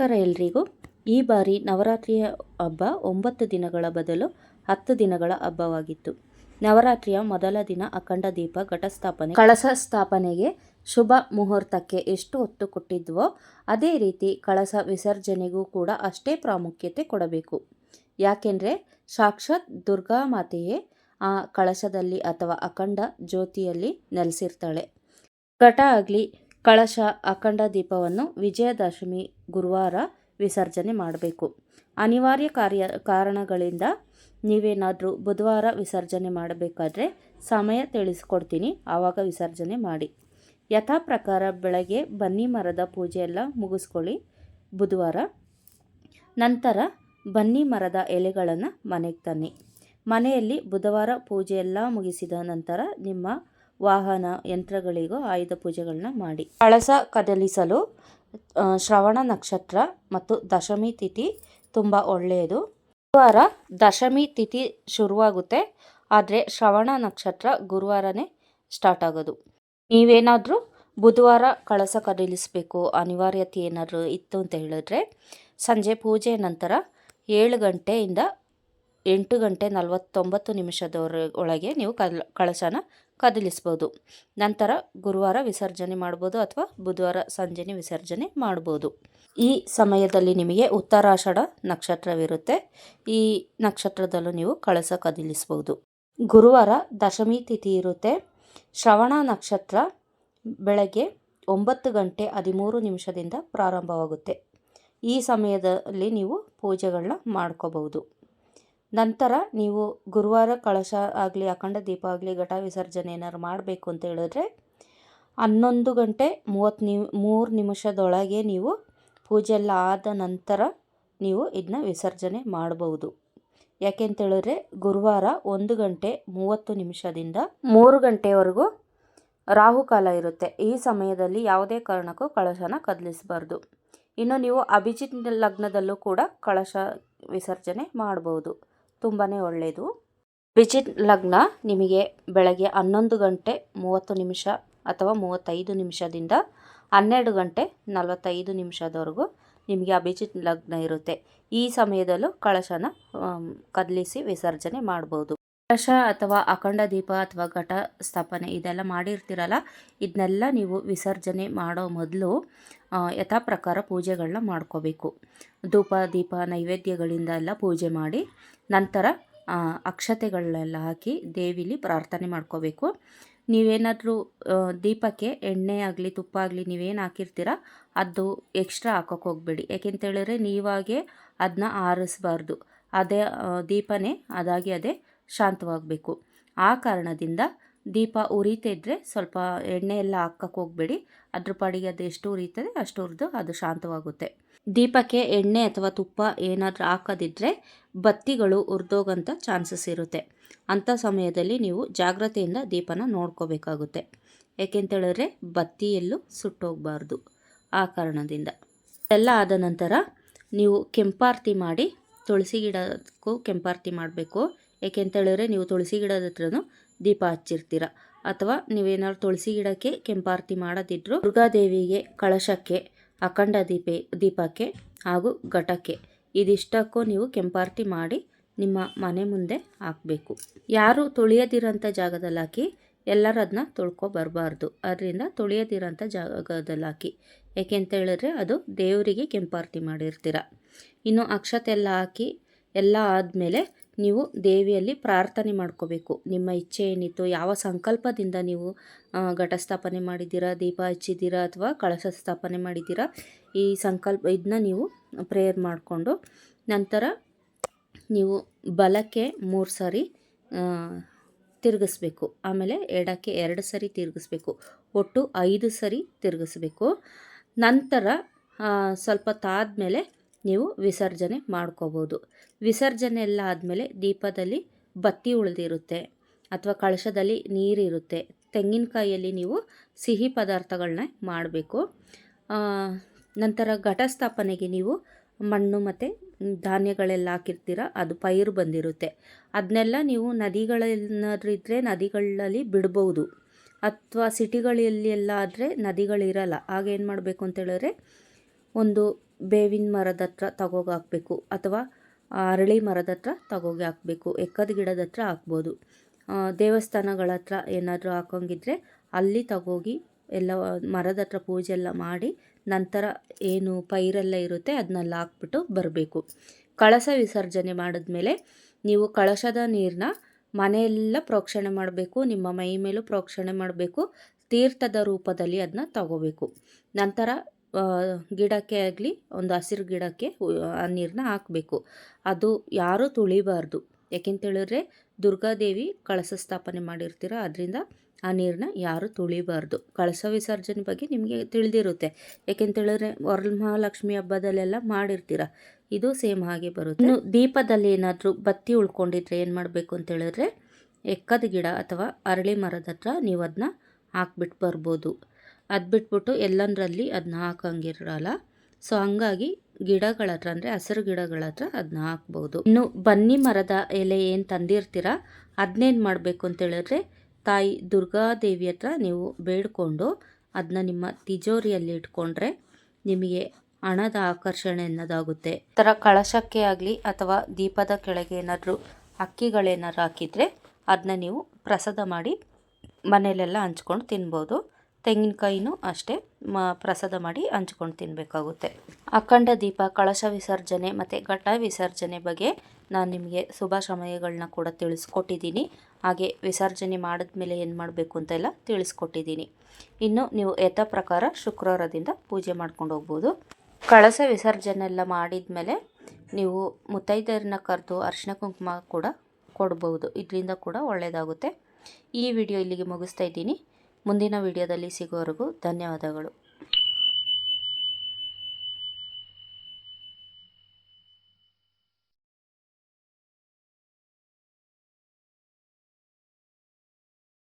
ನಮಸ್ಕಾರ ಎಲ್ರಿಗೂ. ಈ ಬಾರಿ ನವರಾತ್ರಿಯ ಹಬ್ಬ ಒಂಬತ್ತು ದಿನಗಳ ಬದಲು ಹತ್ತು ದಿನಗಳ ಹಬ್ಬವಾಗಿತ್ತು. ನವರಾತ್ರಿಯ ಮೊದಲ ದಿನ ಅಖಂಡ ದೀಪ ಘಟಸ್ಥಾಪನೆ ಕಳಸ ಸ್ಥಾಪನೆಗೆ ಶುಭ ಮುಹೂರ್ತಕ್ಕೆ ಎಷ್ಟು ಹೊತ್ತು ಕೊಟ್ಟಿದ್ವೋ, ಅದೇ ರೀತಿ ಕಳಸ ವಿಸರ್ಜನೆಗೂ ಕೂಡ ಅಷ್ಟೇ ಪ್ರಾಮುಖ್ಯತೆ ಕೊಡಬೇಕು. ಯಾಕೆಂದರೆ ಸಾಕ್ಷಾತ್ ದುರ್ಗಾ ಮಾತೆಯೇ ಆ ಕಳಶದಲ್ಲಿ ಅಥವಾ ಅಖಂಡ ಜ್ಯೋತಿಯಲ್ಲಿ ನೆಲೆಸಿರ್ತಾಳೆ. ಘಟ ಆಗಲಿ ಕಳಶ ಅಖಂಡ ದೀಪವನ್ನು ವಿಜಯದಶಮಿ ಗುರುವಾರ ವಿಸರ್ಜನೆ ಮಾಡಬೇಕು. ಅನಿವಾರ್ಯ ಕಾರ್ಯ ಕಾರಣಗಳಿಂದ ನೀವೇನಾದರೂ ಬುಧವಾರ ವಿಸರ್ಜನೆ ಮಾಡಬೇಕಾದ್ರೆ ಸಮಯ ತಿಳಿಸ್ಕೊಡ್ತೀನಿ. ಆವಾಗ ವಿಸರ್ಜನೆ ಮಾಡಿ. ಯಥಾ ಪ್ರಕಾರ ಬೆಳಗ್ಗೆ ಬನ್ನಿ ಮರದ ಪೂಜೆಯೆಲ್ಲ ಮುಗಿಸ್ಕೊಳ್ಳಿ. ಬುಧವಾರ ನಂತರ ಬನ್ನಿ ಮರದ ಎಲೆಗಳನ್ನು ಮನೆಗೆ ತನ್ನಿ. ಮನೆಯಲ್ಲಿ ಬುಧವಾರ ಪೂಜೆಯೆಲ್ಲ ಮುಗಿಸಿದ ನಂತರ ನಿಮ್ಮ ವಾಹನ ಯಂತ್ರಗಳಿಗೂ ಆಯುಧ ಪೂಜೆಗಳನ್ನ ಮಾಡಿ. ಕಳಸ ಕದಲಿಸಲು ಶ್ರವಣ ನಕ್ಷತ್ರ ಮತ್ತು ದಶಮಿ ತಿಥಿ ತುಂಬ ಒಳ್ಳೆಯದು. ಗುರುವಾರ ದಶಮಿ ತಿಥಿ ಶುರುವಾಗುತ್ತೆ, ಆದರೆ ಶ್ರವಣ ನಕ್ಷತ್ರ ಗುರುವಾರನೇ ಸ್ಟಾರ್ಟ್ ಆಗೋದು. ನೀವೇನಾದರೂ ಬುಧವಾರ ಕಳಸ ಕದಲಿಸಬೇಕು, ಅನಿವಾರ್ಯತೆ ಏನಾದರೂ ಇತ್ತು ಅಂತ ಹೇಳಿದ್ರೆ, ಸಂಜೆ ಪೂಜೆ ನಂತರ ಏಳು ಗಂಟೆಯಿಂದ ಎಂಟು ಗಂಟೆ ನಲವತ್ತೊಂಬತ್ತು ನಿಮಿಷದವರ ಒಳಗೆ ನೀವು ಕಲ್, ಕಳಶನ ಕದಲಿಸ್ಬೋದು. ನಂತರ ಗುರುವಾರ ವಿಸರ್ಜನೆ ಮಾಡ್ಬೋದು ಅಥವಾ ಬುಧವಾರ ಸಂಜೆನೆ ವಿಸರ್ಜನೆ ಮಾಡ್ಬೋದು. ಈ ಸಮಯದಲ್ಲಿ ನಿಮಗೆ ಉತ್ತರಾಷಾಢ ನಕ್ಷತ್ರವಿರುತ್ತೆ. ಈ ನಕ್ಷತ್ರದಲ್ಲೂ ನೀವು ಕಳಸ ಕದಲಿಸ್ಬೋದು. ಗುರುವಾರ ದಶಮಿ ತಿಥಿ ಇರುತ್ತೆ. ಶ್ರವಣ ನಕ್ಷತ್ರ ಬೆಳಗ್ಗೆ ಒಂಬತ್ತು ಗಂಟೆ ಹದಿಮೂರು ನಿಮಿಷದಿಂದ ಪ್ರಾರಂಭವಾಗುತ್ತೆ. ಈ ಸಮಯದಲ್ಲಿ ನೀವು ಪೂಜೆಗಳನ್ನ ಮಾಡ್ಕೋಬಹುದು. ನಂತರ ನೀವು ಗುರುವಾರ ಕಳಶ ಆಗಲಿ, ಅಖಂಡ ದೀಪ ಆಗಲಿ, ಘಟ ವಿಸರ್ಜನೆ ಏನಾದ್ರು ಮಾಡಬೇಕು ಅಂತ ಹೇಳಿದ್ರೆ ಹನ್ನೊಂದು ಗಂಟೆ ಮೂವತ್ತು ನಿಮ್, ಮೂರು ನಿಮಿಷದೊಳಗೆ ನೀವು ಪೂಜೆ ಎಲ್ಲ ಆದ ನಂತರ ನೀವು ಇದನ್ನ ವಿಸರ್ಜನೆ ಮಾಡಬಹುದು ಯಾಕೆ ಅಂತ ಹೇಳಿದ್ರೆ ಗುರುವಾರ ಒಂದು ಗಂಟೆ ಮೂವತ್ತು ನಿಮಿಷದಿಂದ ಮೂರು ಗಂಟೆವರೆಗೂ ರಾಹುಕಾಲ ಇರುತ್ತೆ. ಈ ಸಮಯದಲ್ಲಿ ಯಾವುದೇ ಕಾರಣಕ್ಕೂ ಕಳಶನ ಕದಲಿಸಬಾರ್ದು. ಇನ್ನು ನೀವು ಅಭಿಜಿತ್ ಲಗ್ನದಲ್ಲೂ ಕೂಡ ಕಳಶ ವಿಸರ್ಜನೆ ಮಾಡ್ಬೋದು. ತುಂಬಾ ಒಳ್ಳೆಯದು ವಿಜಿಟ್ ಲಗ್ನ ನಿಮಗೆ ಬೆಳಗ್ಗೆ ಹನ್ನೊಂದು ಗಂಟೆ ಮೂವತ್ತು ನಿಮಿಷ ಅಥವಾ ಮೂವತ್ತೈದು ನಿಮಿಷದಿಂದ ಹನ್ನೆರಡು ಗಂಟೆ ನಲವತ್ತೈದು ನಿಮಿಷದವರೆಗೂ ನಿಮಗೆ ಅಭಿಜಿತ್ ಲಗ್ನ ಇರುತ್ತೆ. ಈ ಸಮಯದಲ್ಲೂ ಕಳಶನ ಕದಲಿಸಿ ವಿಸರ್ಜನೆ ಮಾಡ್ಬೋದು. ಕಳಶ ಅಥವಾ ಅಖಂಡ ದೀಪ ಅಥವಾ ಘಟ ಸ್ಥಾಪನೆ ಇದೆಲ್ಲ ಮಾಡಿರ್ತೀರಲ್ಲ ಇದನ್ನೆಲ್ಲ ನೀವು ವಿಸರ್ಜನೆ ಮಾಡೋ ಮೊದಲು ಯಥಾ ಪ್ರಕಾರ ಪೂಜೆಗಳನ್ನ ಮಾಡ್ಕೋಬೇಕು. ಧೂಪ, ದೀಪ, ನೈವೇದ್ಯಗಳಿಂದ ಎಲ್ಲ ಪೂಜೆ ಮಾಡಿ, ನಂತರ ಅಕ್ಷತೆಗಳನ್ನೆಲ್ಲ ಹಾಕಿ ದೇವಿಲಿ ಪ್ರಾರ್ಥನೆ ಮಾಡ್ಕೋಬೇಕು. ನೀವೇನಾದರೂ ದೀಪಕ್ಕೆ ಎಣ್ಣೆ ಆಗಲಿ, ತುಪ್ಪ ಆಗಲಿ ನೀವೇನು ಹಾಕಿರ್ತೀರ, ಅದು ಎಕ್ಸ್ಟ್ರಾ ಹಾಕೋಕೆ ಹೋಗಬೇಡಿ. ಯಾಕೆಂತೇಳಿದ್ರೆ ನೀವಾಗೆ ಅದನ್ನ ಆರಿಸ್ಬಾರ್ದು. ಅದೇ ದೀಪನೇ ಅದಾಗಿ ಅದೇ ಶಾಂತವಾಗಬೇಕು. ಆ ಕಾರಣದಿಂದ ದೀಪ ಉರಿತಿದ್ರೆ ಸ್ವಲ್ಪ ಎಣ್ಣೆ ಎಲ್ಲ ಹಾಕಕ್ಕೆ ಹೋಗಬೇಡಿ. ಅದ್ರ ಪಾಡಿಗೆ ಅದು ಎಷ್ಟು ಉರಿತದೆ ಅಷ್ಟು ಉರಿದು ಅದು ಶಾಂತವಾಗುತ್ತೆ. ದೀಪಕ್ಕೆ ಎಣ್ಣೆ ಅಥವಾ ತುಪ್ಪ ಏನಾದರೂ ಹಾಕದಿದ್ರೆ ಬತ್ತಿಗಳು ಉರಿದೋಗಂಥ ಚಾನ್ಸಸ್ ಇರುತ್ತೆ. ಅಂಥ ಸಮಯದಲ್ಲಿ ನೀವು ಜಾಗ್ರತೆಯಿಂದ ದೀಪನ ನೋಡ್ಕೋಬೇಕಾಗುತ್ತೆ. ಏಕೆಂತೇಳಿದ್ರೆ ಬತ್ತಿಯಲ್ಲೂ ಸುಟ್ಟೋಗಬಾರ್ದು ಆ ಕಾರಣದಿಂದ. ಎಲ್ಲ ಆದ ನಂತರ ನೀವು ಕೆಂಪಾರತಿ ಮಾಡಿ, ತುಳಸಿ ಗಿಡಕ್ಕೂ ಕೆಂಪಾರತಿ ಮಾಡಬೇಕು. ಏಕೆಂತೇಳಿದ್ರೆ ನೀವು ತುಳಸಿ ಗಿಡದ ಹತ್ರನೂ ದೀಪ ಹಚ್ಚಿರ್ತೀರ. ಅಥವಾ ನೀವೇನಾದ್ರು ತುಳಸಿ ಗಿಡಕ್ಕೆ ಕೆಂಪಾರತಿ ಮಾಡೋದಿದ್ರು ದುರ್ಗಾದೇವಿಗೆ ಕಳಶಕ್ಕೆ, ಅಖಂಡ ದೀಪೆ, ದೀಪಕ್ಕೆ ಹಾಗೂ ಘಟಕ್ಕೆ ಇದಿಷ್ಟಕ್ಕೂ ನೀವು ಕೆಂಪಾರತಿ ಮಾಡಿ ನಿಮ್ಮ ಮನೆ ಮುಂದೆ ಹಾಕಬೇಕು. ಯಾರು ತುಳಿಯದಿರೋಂಥ ಜಾಗದಲ್ಲಿ ಹಾಕಿ ಎಲ್ಲರೂ ಅದನ್ನ ಬರಬಾರ್ದು. ಅದರಿಂದ ತುಳಿಯದಿರೋಂಥ ಜಾಗದಲ್ಲಿ ಹಾಕಿ. ಯಾಕೆ ಅಂತ ಹೇಳಿದ್ರೆ ಅದು ದೇವರಿಗೆ ಕೆಂಪಾರತಿ ಮಾಡಿರ್ತೀರ. ಇನ್ನು ಅಕ್ಷತೆ ಎಲ್ಲ ಹಾಕಿ ಎಲ್ಲ ಆದಮೇಲೆ ನೀವು ದೇವಿಯಲ್ಲಿ ಪ್ರಾರ್ಥನೆ ಮಾಡ್ಕೋಬೇಕು. ನಿಮ್ಮ ಇಚ್ಛೆ ಏನಿತ್ತು, ಯಾವ ಸಂಕಲ್ಪದಿಂದ ನೀವು ಘಟಸ್ಥಾಪನೆ ಮಾಡಿದ್ದೀರಾ, ದೀಪ ಹಚ್ಚಿದ್ದೀರಾ ಅಥವಾ ಕಳಶ ಸ್ಥಾಪನೆ ಮಾಡಿದ್ದೀರಾ, ಈ ಸಂಕಲ್ಪ ಇದನ್ನ ನೀವು ಪ್ರೇಯರ್ ಮಾಡಿಕೊಂಡು ನಂತರ ನೀವು ಬಲಕ್ಕೆ ಮೂರು ಸಾರಿ ತಿರುಗಿಸ್ಬೇಕು. ಆಮೇಲೆ ಎಡಕ್ಕೆ ಎರಡು ಸರಿ ತಿರುಗಿಸ್ಬೇಕು. ಒಟ್ಟು ಐದು ಸರಿ ತಿರುಗಿಸ್ಬೇಕು. ನಂತರ ಸ್ವಲ್ಪ ತಾದ್ಮೇಲೆ ನೀವು ವಿಸರ್ಜನೆ ಮಾಡ್ಕೋಬೋದು. ವಿಸರ್ಜನೆ ಎಲ್ಲ ಆದಮೇಲೆ ದೀಪದಲ್ಲಿ ಬತ್ತಿ ಉಳಿದಿರುತ್ತೆ ಅಥವಾ ಕಳಶದಲ್ಲಿ ನೀರಿರುತ್ತೆ. ತೆಂಗಿನಕಾಯಿಯಲ್ಲಿ ನೀವು ಸಿಹಿ ಪದಾರ್ಥಗಳನ್ನ ಮಾಡಬೇಕು. ನಂತರ ಘಟಸ್ಥಾಪನೆಗೆ ನೀವು ಮಣ್ಣು ಮತ್ತು ಧಾನ್ಯಗಳೆಲ್ಲ ಹಾಕಿರ್ತೀರ, ಅದು ಪೈರು ಬಂದಿರುತ್ತೆ. ಅದನ್ನೆಲ್ಲ ನೀವು ನದಿಗಳೇನಾದ್ರೂ ಇದ್ದರೆ ನದಿಗಳಲ್ಲಿ ಬಿಡ್ಬೋದು. ಅಥವಾ ಸಿಟಿಗಳಲ್ಲಿ ಎಲ್ಲ ಆದರೆ ನದಿಗಳಿರಲ್ಲ. ಆಗ ಏನು ಮಾಡಬೇಕು ಅಂತೇಳಿದ್ರೆ ಒಂದು ಬೇವಿನ ಮರದ ಹತ್ರ ತಗೋಗಿ ಹಾಕಬೇಕು ಅಥವಾ ಅರಳಿ ಮರದ ಹತ್ರ ತಗೋಗಿ ಹಾಕಬೇಕು. ಎಕ್ಕದ ಗಿಡದ ಹತ್ರ ಹಾಕ್ಬೋದು. ದೇವಸ್ಥಾನಗಳ ಹತ್ರ ಏನಾದರೂ ಹಾಕೋಂಗಿದ್ರೆ ಅಲ್ಲಿ ತಗೋಗಿ ಎಲ್ಲ ಮರದ ಹತ್ರ ಪೂಜೆ ಎಲ್ಲ ಮಾಡಿ ನಂತರ ಏನು ಪೈರೆಲ್ಲ ಇರುತ್ತೆ ಅದನ್ನೆಲ್ಲ ಹಾಕ್ಬಿಟ್ಟು ಬರಬೇಕು. ಕಳಸ ವಿಸರ್ಜನೆ ಮಾಡಿದ್ಮೇಲೆ ನೀವು ಕಳಶದ ನೀರನ್ನ ಮನೆಯೆಲ್ಲ ಪ್ರೋಕ್ಷಣೆ ಮಾಡಬೇಕು, ನಿಮ್ಮ ಮೈ ಮೇಲೂ ಪ್ರೋಕ್ಷಣೆ ಮಾಡಬೇಕು, ತೀರ್ಥದ ರೂಪದಲ್ಲಿ ಅದನ್ನ ತಗೋಬೇಕು. ನಂತರ ಗಿಡಕ್ಕೆ ಆಗಲಿ, ಒಂದು ಹಸಿರು ಗಿಡಕ್ಕೆ ಆ ನೀರನ್ನ ಹಾಕಬೇಕು. ಅದು ಯಾರೂ ತುಳಿಬಾರ್ದು. ಯಾಕೆಂತೇಳಿದ್ರೆ ದುರ್ಗಾದೇವಿ ಕಳಸ ಸ್ಥಾಪನೆ ಮಾಡಿರ್ತೀರ, ಅದರಿಂದ ಆ ನೀರನ್ನ ಯಾರೂ ತುಳಿಬಾರ್ದು. ಕಳಸ ವಿಸರ್ಜನೆ ಬಗ್ಗೆ ನಿಮಗೆ ತಿಳಿದಿರುತ್ತೆ. ಯಾಕೆಂತೇಳಿದ್ರೆ ವರಮಹಾಲಕ್ಷ್ಮಿ ಹಬ್ಬದಲ್ಲೆಲ್ಲ ಮಾಡಿರ್ತೀರ, ಇದು ಸೇಮ್ ಹಾಗೆ ಬರುತ್ತೆ. ಇನ್ನು ದೀಪದಲ್ಲಿ ಏನಾದರೂ ಬತ್ತಿ ಉಳ್ಕೊಂಡಿದ್ರೆ ಏನು ಮಾಡಬೇಕು ಅಂತ ಹೇಳಿದ್ರೆ, ಎಕ್ಕದ ಗಿಡ ಅಥವಾ ಅರಳಿ ಮರದ ಹತ್ರ ನೀವು ಅದನ್ನ ಹಾಕ್ಬಿಟ್ಟು ಬರ್ಬೋದು. ಅದು ಬಿಟ್ಬಿಟ್ಟು ಎಲ್ಲಂದ್ರಲ್ಲಿ ಅದನ್ನ ಹಾಕಂಗಿರಲ್ಲ. ಸೊ ಹಂಗಾಗಿ ಗಿಡಗಳ ಹತ್ರ ಅಂದರೆ ಹಸಿರು ಗಿಡಗಳ ಹತ್ರ ಅದನ್ನ ಹಾಕ್ಬೋದು. ಇನ್ನು ಬನ್ನಿ ಮರದ ಎಲೆ ಏನು ತಂದಿರ್ತೀರ ಅದನ್ನೇನು ಮಾಡಬೇಕು ಅಂತೇಳಿದ್ರೆ ತಾಯಿ ದುರ್ಗಾದೇವಿ ಹತ್ರ ನೀವು ಬೇಡ್ಕೊಂಡು ಅದನ್ನ ನಿಮ್ಮ ತಿಜೋರಿಯಲ್ಲಿ ಇಟ್ಕೊಂಡ್ರೆ ನಿಮಗೆ ಹಣದ ಆಕರ್ಷಣೆ ಅನ್ನೋದಾಗುತ್ತೆ. ಥರ ಕಳಶಕ್ಕೆ ಆಗಲಿ ಅಥವಾ ದೀಪದ ಕೆಳಗೆ ಏನಾದರೂ ಅಕ್ಕಿಗಳೇನಾದ್ರು ಹಾಕಿದರೆ ಅದನ್ನ ನೀವು ಪ್ರಸಾದ ಮಾಡಿ ಮನೆಯಲ್ಲೆಲ್ಲ ಹಂಚ್ಕೊಂಡು ತಿನ್ಬೋದು. ತೆಂಗಿನಕಾಯಿನೂ ಅಷ್ಟೇ ಮ, ಪ್ರಸಾದ ಮಾಡಿ ಹಂಚ್ಕೊಂಡು ತಿನ್ನಬೇಕಾಗುತ್ತೆ ಅಖಂಡ ದೀಪ, ಕಳಶ ವಿಸರ್ಜನೆ ಮತ್ತು ಘಟ ವಿಸರ್ಜನೆ ಬಗ್ಗೆ ನಾನು ನಿಮಗೆ ಶುಭ ಸಮಯಗಳನ್ನ ಕೂಡ ತಿಳಿಸ್ಕೊಟ್ಟಿದ್ದೀನಿ. ಹಾಗೆ ವಿಸರ್ಜನೆ ಮಾಡಿದ್ಮೇಲೆ ಏನು ಮಾಡಬೇಕು ಅಂತೆಲ್ಲ ತಿಳಿಸ್ಕೊಟ್ಟಿದ್ದೀನಿ. ಇನ್ನು ನೀವು ಯಥ ಪ್ರಕಾರ ಶುಕ್ರವಾರದಿಂದ ಪೂಜೆ ಮಾಡ್ಕೊಂಡು ಹೋಗ್ಬೋದು. ಕಳಸ ವಿಸರ್ಜನೆ ಎಲ್ಲ ಮಾಡಿದ್ಮೇಲೆ ನೀವು ಮುತ್ತೈದೆಯರನ್ನ ಕರೆದು ಅರಿಶಿನ ಕುಂಕುಮ ಕೂಡ ಕೊಡ್ಬೋದು. ಇದರಿಂದ ಕೂಡ ಒಳ್ಳೆಯದಾಗುತ್ತೆ ಈ ವಿಡಿಯೋ ಇಲ್ಲಿಗೆ ಮುಗಿಸ್ತಾ ಇದ್ದೀನಿ. ಮುಂದಿನ ವಿಡಿಯೋದಲ್ಲಿ ಸಿಗೋವರೆಗೂ ಧನ್ಯವಾದಗಳು.